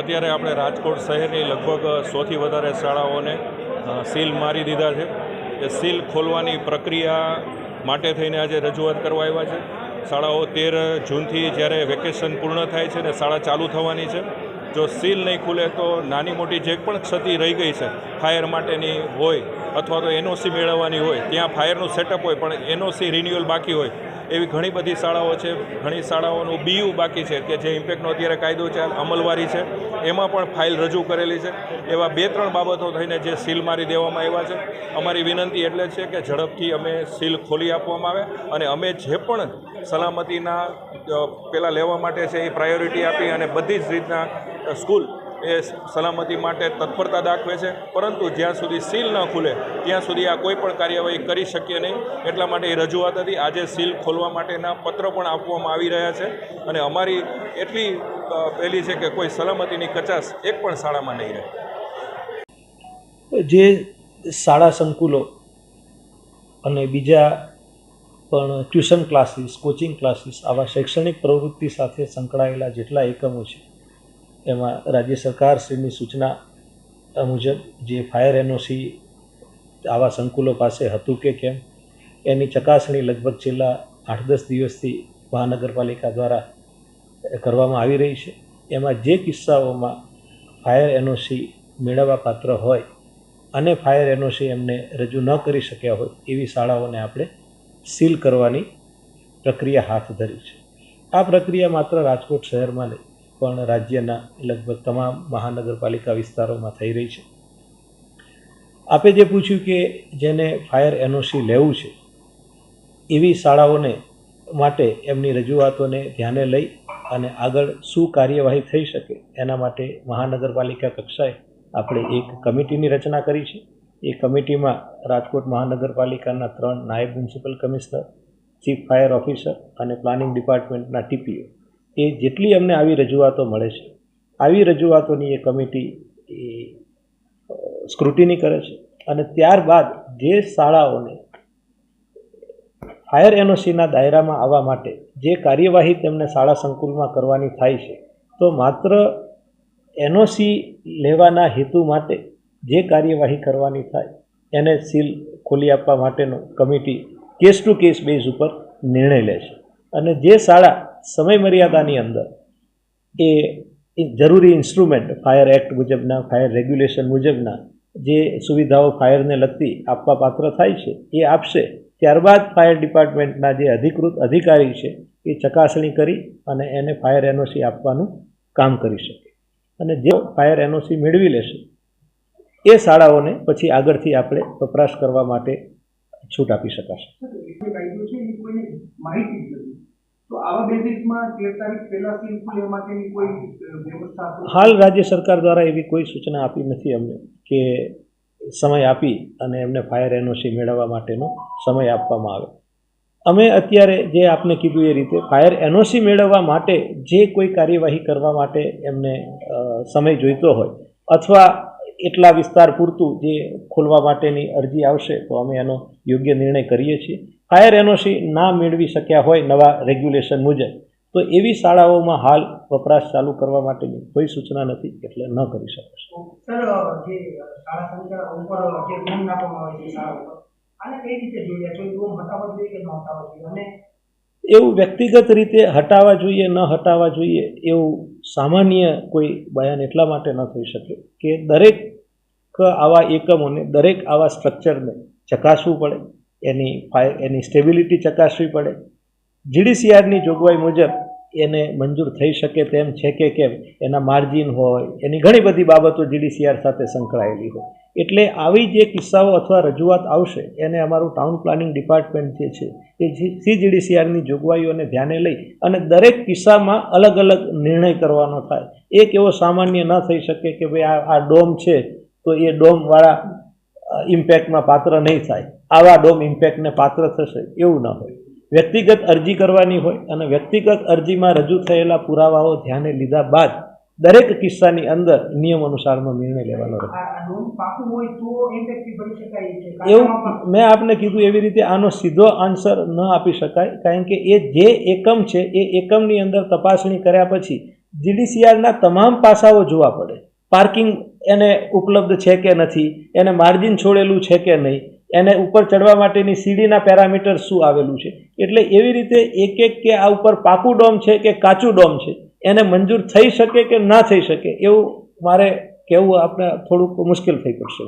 અત્યારે આપણે રાજકોટ શહેરની લગભગ સોથી વધારે શાળાઓને સીલ મારી દીધા છે. એ સીલ ખોલવાની પ્રક્રિયા માટે થઈને આજે રજૂઆત કરવા આવ્યા છે. શાળાઓ તેર જૂનથી જ્યારે વેકેશન પૂર્ણ થાય છે ને શાળા ચાલુ થવાની છે, જો સીલ નહીં ખુલે તો નાની મોટી જે પણ ક્ષતિ રહી ગઈ છે, ફાયર માટેની હોય અથવા તો એનઓસી મેળવવાની હોય, ત્યાં ફાયરનું સેટઅપ હોય, પણ એનઓસી રિન્યુઅલ બાકી હોય એવી ઘણી બધી શાળાઓ છે, ઘણી શાળાઓનું બીયુ બાકી છે. કે જે ઇમ્પેક્ટનો અત્યારે કાયદો છે, અમલવારી છે, એમાં પણ ફાઇલ રજૂ કરેલી છે. એવા બે ત્રણ બાબતો થઈને જે સીલ મારી દેવામાં આવ્યા છે. અમારી વિનંતી એટલે છે કે ઝડપથી અમે સીલ ખોલી આપવામાં આવે અને અમે જે પણ સલામતીના પહેલાં લેવા માટે છે એ પ્રાયોરિટી આપી અને બધી જ રીતના સ્કૂલ એ સલામતી માટે તત્પરતા દાખવે છે. પરંતુ જ્યાં સુધી સીલ ન ખુલે, ત્યાં સુધી આ કોઈ પણ કાર્યવાહી કરી શકીએ નહીં. એટલા માટે એ રજૂઆત હતી. આજે સીલ ખોલવા માટેના પત્ર પણ આપવામાં આવી રહ્યા છે. અને અમારી એટલી પહેલી છે કે કોઈ સલામતીની કચાશ એક પણ શાળામાં નહીં રહે. જે શાળા સંકુલો અને બીજા પણ ટ્યુશન ક્લાસીસ, કોચિંગ ક્લાસીસ, આવા શૈક્ષણિક પ્રવૃત્તિ સાથે સંકળાયેલા જેટલા એકમો છે એમાં રાજ્ય સરકારશ્રીની સૂચના મુજબ જે ફાયર એનઓસી આવા સંકુલો પાસે હતું કે કેમ, એની ચકાસણી લગભગ છેલ્લા આઠ દસ દિવસથી મહાનગરપાલિકા દ્વારા કરવામાં આવી રહી છે. એમાં જે કિસ્સાઓમાં ફાયર એનઓસી મેળવવા પાત્ર હોય અને ફાયર એનઓસી એમને રજૂ ન કરી શક્યા હોય, એવી શાળાઓને આપણે સીલ કરવાની પ્રક્રિયા હાથ ધરી છે. આ પ્રક્રિયા માત્ર રાજકોટ શહેરમાં નહીં પણ રાજ્યના લગભગ તમામ મહાનગરપાલિકા વિસ્તારોમાં થઈ રહી છે. આપે જે પૂછ્યું કે જેને ફાયર એનઓસી લેવું છે, એવી શાળાઓને માટે એમની રજૂઆતોને ધ્યાને લઈ અને આગળ શું કાર્યવાહી થઈ શકે એના માટે મહાનગરપાલિકા કક્ષાએ આપણે એક કમિટીની રચના કરી છે. એ કમિટીમાં રાજકોટ મહાનગરપાલિકાના ત્રણ નાયબ municipal commissioner, chief fire officer અને પ્લાનિંગ ડિપાર્ટમેન્ટના ટીપીઓ એ જેટલી અમને આવી રજૂઆતો મળે છે, આવી રજૂઆતોની એ કમિટી એ સ્ક્રુટિની કરે છે. અને ત્યારબાદ જે શાળાઓને ફાયર એનઓસીના દાયરામાં આવવા માટે જે કાર્યવાહી તેમને શાળા સંકુલમાં કરવાની થાય છે, તો માત્ર એનઓસી લેવાના હેતુ માટે જે કાર્યવાહી કરવાની થાય, એને સીલ ખોલી આપવા માટેનો committee case to case base ઉપર નિર્ણય લે છે. અને જે શાળા સમય મર્યાદાની અંદર એ જરૂરી ઇન્સ્ટ્રુમેન્ટ, ફાયર એક્ટ મુજબના, ફાયર રેગ્યુલેશન મુજબના, જે સુવિધાઓ ફાયરને લગતી આપવા પાત્ર થાય છે, એ આપશે. ત્યારબાદ ફાયર ડિપાર્ટમેન્ટના જે અધિકૃત અધિકારી છે, એ ચકાસણી કરી અને એને ફાયર એનઓસી આપવાનું કામ કરી શકે. અને જે ફાયર એનઓસી મેળવી લેશે, એ શાળાઓને પછી આગળથી આપણે વપરાશ કરવા માટે છૂટ આપી શકાશે. માહિતી હાલ રાજ્ય સરકાર દ્વારા એવી કોઈ સૂચના આપી નથી અમને કે સમય આપી અને એમને ફાયર એનઓસી મેળવવા માટેનો સમય આપવામાં આવે. અમે અત્યારે જે આપને કીધું એ રીતે ફાયર એનઓસી મેળવવા માટે જે કોઈ કાર્યવાહી કરવા માટે એમને સમય જોઈતો હોય અથવા એટલા વિસ્તાર પૂરતું જે ખોલવા માટેની અરજી આવશે તો અમે એનો યોગ્ય નિર્ણય કરીએ છીએ. ફાયર એનઓસી ના મેળવી શક્યા હોય નવા રેગ્યુલેશન મુજબ તો એવી શાળાઓમાં હાલ વપરાશ ચાલુ કરવા માટેની કોઈ સૂચના નથી એટલે ન કરી શકાશે સર જે શાળા સંચાલક ઉપર જે રૂમ નાખવામાં આવે છે શાળા ઉપર આને કઈ રીતે જોઈએ? કોઈ રૂમ હટાવવા જોઈએ કે ન હટાવવા જોઈએ અને એવું વ્યક્તિગત રીતે હટાવવા જોઈએ ન હટાવવા જોઈએ એવું સામાન્ય કોઈ બયાન એટલા માટે ન થઈ શકે કે દરેક આવા એકમોને દરેક આવા સ્ટ્રક્ચરને ચકાસવું પડે. એની એની સ્ટેબિલિટી ચકાસવી પડે. જીડીસીઆરની જોગવાઈ મુજબ એને મંજૂર થઈ શકે તેમ છે કે કેમ, એના માર્જિન હોય, એની ઘણી બધી બાબતો જીડીસીઆર સાથે સંકળાયેલી હોય. એટલે આવી જે કિસ્સાઓ અથવા રજૂઆત આવશે, એને અમારું ટાઉન પ્લાનિંગ ડિપાર્ટમેન્ટ જે છે, એ સી જીડીસીઆરની જોગવાઈઓને ધ્યાને લઈ અને દરેક કિસ્સામાં અલગ અલગ નિર્ણય કરવાનો થાય. એક એવો સામાન્ય ન થઈ શકે કે ભાઈ આ આ ડોમ છે, તો એ ડોમવાળા ઇમ્પેક્ટમાં પાત્ર નહીં થાય. આવા ડોમ ઇમ્પેક્ટને પાત્ર થશે એવું ન હોય. વ્યક્તિગત અરજી કરવાની હોય અને વ્યક્તિગત અરજીમાં રજૂ થયેલા પુરાવાઓ ધ્યાને લીધા બાદ દરેક કિસ્સાની અંદર નિયમ અનુસારનો નિર્ણય લેવાનો રહે. એવું મેં આપને કીધું એવી રીતે આનો સીધો આન્સર ન આપી શકાય કારણ કે એ જે એકમ છે એ એકમની અંદર તપાસણી કર્યા પછી જીડીસીઆરના તમામ પાસાઓ જોવા પડે. પાર્કિંગ એને ઉપલબ્ધ છે કે નથી એને માર્જિન છોડેલું છે કે નહીં એને ઉપર ચડવા માટેની સીડીના પેરામીટર શું આવેલું છે? એટલે એવી રીતે એક એક કે આ ઉપર પાકું ડોમ છે કે કાચું ડોમ છે? એને મંજૂર થઈ શકે કે ના થઈ શકે? એવું મારે કહેવું આપણે થોડુંક મુશ્કેલ થઈ પડશે.